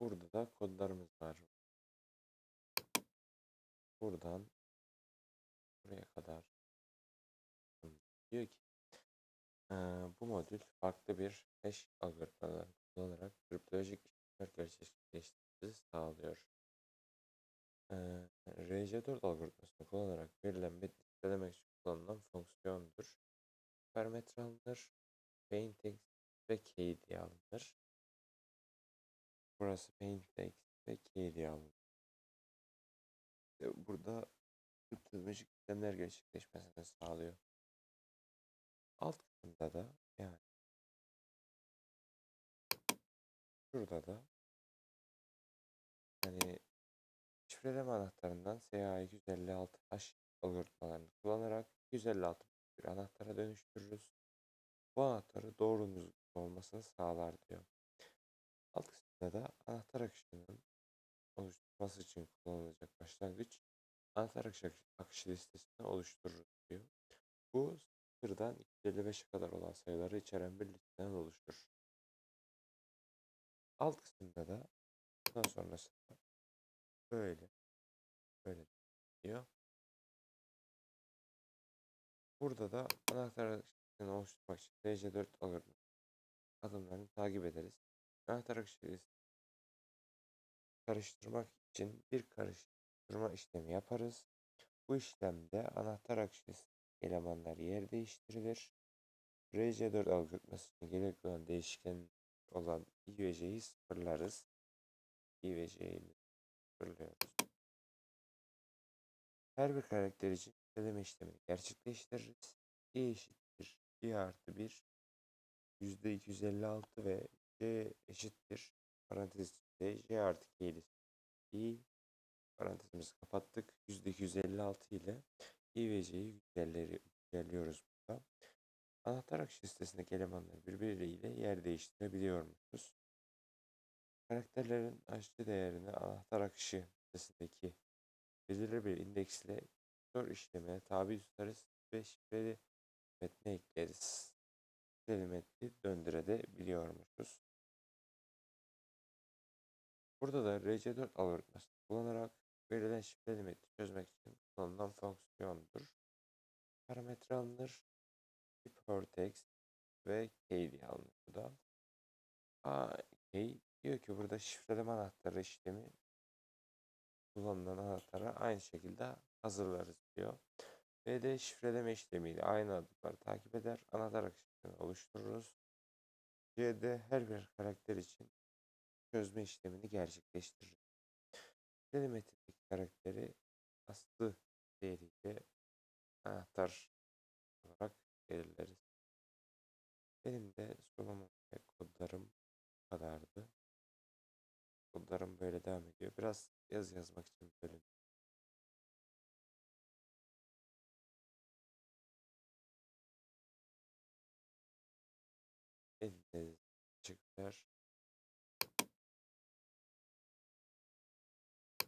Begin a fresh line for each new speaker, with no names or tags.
Burada da kodlarımız var. Buradan buraya kadar diyor ki bu modül farklı bir hash algoritmalarını kullanarak kriptolojik işlemler gerçekleştirmesi sağlıyor. Eee, RC4 algoritmasını kullanarak verilen metni listelemek için kullanılan fonksiyondur. Parametre alınır, paintex ve key diye alınır. Burası paintex ve key diye alınır. E, Burada kriptolojik işlemler gerçekleşmesini sağlıyor. Alt kısımda da yani şurada da hani şifreleme anahtarından SHA-256H algoritmalarını kullanarak 256 bir anahtara dönüştürürüz. Bu anahtarı doğru olmasını sağlar diyor. Alt kısımda da anahtar akışının oluşturması için kullanılacak başlangıç anahtar akışı, akışı listesini oluştururuz diyor. Bu sıfırdan 255'e kadar olan sayıları içeren bir listeden oluşur. Alt kısımda da bundan sonrasında böyle böyle diyor. Burada da anahtar akışını oluşturmak için DC4 algoritması adımlarını takip ederiz. Anahtar listesini karıştırmak için bir karıştırma işlemi yaparız. Bu işlemde anahtar akışı elemanlar yer değiştirilir. RC4 algoritması gerekli olan değişken olan i ve j'yi sıfırlarız. i sıfırlıyoruz. Her bir karakter için ödeme işlemini gerçekleştiririz. i eşittir i artı 1 yüzde 256 ve c eşittir parantez içinde j artı k ile i parantezimizi kapattık. Yüzde 256 ile i ve c'yi güncelliyoruz burada. Anahtar akış listesindeki elemanları birbirleriyle yer değiştirebiliyormuşuz. Karakterlerin HC değerini anahtar akışı listesindeki belirli bir indeksle zor işlemine tabi tutarız ve şifreli metne ekleriz. Şifreli metni döndürebiliyormuşuz. Burada da RC4 algoritmasını kullanarak verilen şifreli metni çözmek için kullanılan fonksiyondur. Parametre alınır. Hypertext ve key diye alınır bu da. A, key diyor ki burada şifreleme anahtarı işlemi kullanılan anahtara aynı şekilde hazırlarız diyor. Ve de şifreleme işlemiyle aynı adımları takip eder. Anahtar akışını oluştururuz. C'de her bir karakter için çözme işlemini gerçekleştiririz. Şifreli metindeki karakteri aslı değeriyle anahtar olarak belirleriz. Benim de sunumum ve kodlarım bu kadardı. Kodlarım böyle devam ediyor. Biraz yazı yazmak için bölüm. Elinize teşekkürler.